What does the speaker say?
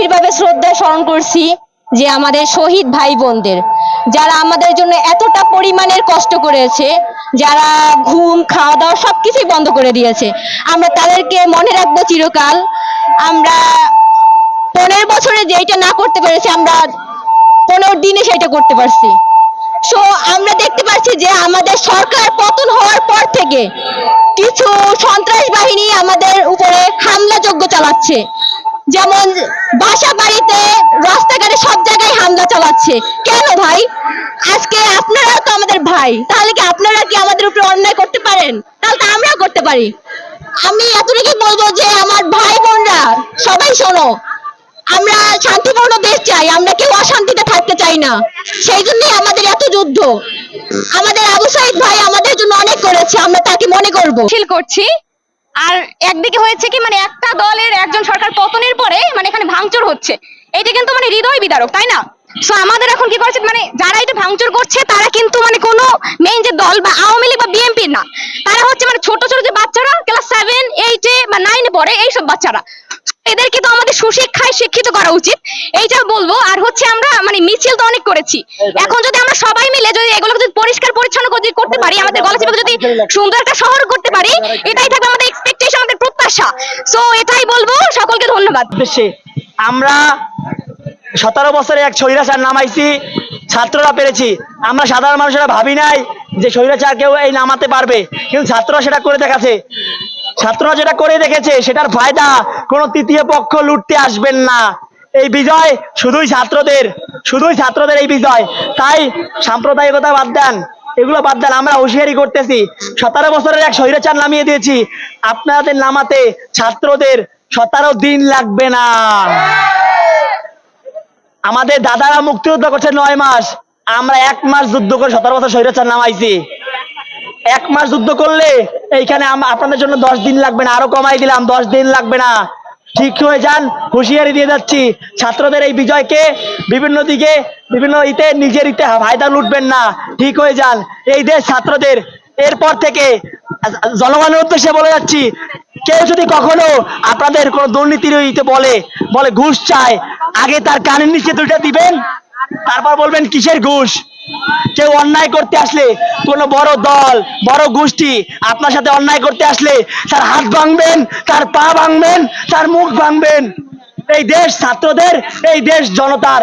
গভীরভাবে শ্রদ্ধা স্মরণ করছি যে আমাদের শহীদ ভাই বোনদের যারা আমাদের জন্য এতটা পরিমাণের কষ্ট করেছে, যারা ঘুম খাওয়া দাওয়া সবকিছুই বন্ধ করে দিয়েছে। আমরা তাদেরকে মনে রাখব চিরকাল। আমরা পনেরো বছরে যেটা না করতে পেরেছি, আমরা পনেরো দিনে সেটা করতে পারছি। সো আমরা দেখতে পাচ্ছি যে আমাদের সরকার পতন হওয়ার পর থেকে কিছু সন্ত্রাস বাহিনী আমাদের উপরে হামলা যোগ্য চালাচ্ছে। যেমন বাসা বাড়িতে রাস্তাঘাটে সব জায়গায় হামলা চালাচ্ছে। কেন ভাই? আজকে আপনারা তো আমাদের ভাই। তাহলে কি আপনারা কি আমাদের উপরে অন্যায় করতে পারেন? তাহলে তো আমরাও করতে পারি। আমি এতটুকু বলব যে আমার ভাই বোনরা, সবাই শোনো। আমরা শান্তিপূর্ণ দেশ চাই, আমরা কেউ অশান্তিতে থাকতে চাই না। সেই জন্যই আমাদের এত যুদ্ধ। আমাদের আবু সাইদ ভাই আমাদের জন্য অনেক করেছে, আমরা তাকে মনে করব। মিছিল করছি। আর একদিকে হয়েছে কি মানে একটা দলের একজন সরকার পতনের পরে মানে এখানে ভাঙচুর হচ্ছে। এটা কিন্তু মানে হৃদয় বিদারক, তাই না? সো আমাদের এখন কি করছে মানে যারা এটা ভাঙচুর করছে, তারা কিন্তু মানে কোনো মেইন যে দল বা আওয়ামী লীগ বা বিএনপি না। তারা হচ্ছে মানে ছোট ছোট যে বাচ্চারা ক্লাস সেভেন এইটে বা নাইনে পড়ে, এইসব বাচ্চারা। এদেরকে তো আমাদের সুশিক্ষায় শিক্ষিত করা উচিত। এইটা বলব। আর হচ্ছে আমরা মানে মিছিল তো অনেক করেছি। এখন যদি আমরা সবাই মিলে যদি এগুলো যদি পরিষ্কার পরিচ্ছন্ন যদি করতে পারি আমাদের গলাচিপাকে যদি সুন্দর একটা শহর করতে পারি এটাই থাকবে আমাদের এক্সপেকটেশন আমাদের প্রত্যাশা। সো এটাই বলব। সকলকে ধন্যবাদ। আমরা সতেরো বছরে এক স্বৈরাচার নামাইছি ছাত্ররা পেরেছি। আমরা সাধারণ মানুষেরা ভাবি নাই যে স্বৈরাচার কেউ এই নামাতে পারবে। কিন্তু ছাত্ররা সেটা করে দেখাচ্ছে। ছাত্ররা যেটা করে দেখেছে সেটার ফায়দা কোনো তৃতীয় পক্ষ লুটতে আসবেন না। এই বিজয় শুধুই ছাত্রদের শুধুই ছাত্রদের এই বিজয়। তাই সাম্প্রদায়িকতা বাদ দেন, এগুলো বাদ দেন, আমরা হুঁশিয়ারি করতেছি। সতেরো বছরের এক স্বৈরাচার নামিয়ে দিয়েছি। আপনাদের নামাতে ছাত্রদের সতেরো দিন লাগবে না। আমাদের দাদারা মুক্তিযুদ্ধ করছে নয় মাস, আমরা এক মাস যুদ্ধ করে সতেরো বছর স্বৈরাচার নামাইছি। এক মাস যুদ্ধ করলে এইখানে আপনাদের জন্য দশ দিন লাগবে না, আরও কমাই দিলাম, দশ দিন লাগবে না। ঠিক হয়ে যান, হুঁশিয়ারি দিয়ে যাচ্ছি। ছাত্রদের এই বিজয়কে বিভিন্ন দিকে, বিভিন্ন ইতে, নিজের ইতে ফায়দা লুটবেন না। ঠিক হয়ে যান। এই দেশ ছাত্রদের। এরপর থেকে জনগণের উদ্দেশ্যে বলে যাচ্ছি, কেউ যদি কখনো আপনাদের কোনো দুর্নীতির ইতে বলে বলে ঘুষ চায়, আগে তার কানের নিচে দুইটা দিবেন, তারপর বলবেন, কিসের ঘুষ? কেউ অন্যায় করতে আসলে কোনো বড় দল, বড় গোষ্ঠী আপনার সাথে অন্যায় করতে আসলে তার হাত ভাঙবেন, তার পা ভাঙবেন, তার মুখ ভাঙবেন। এই দেশ ছাত্রদের, এই দেশ জনতার।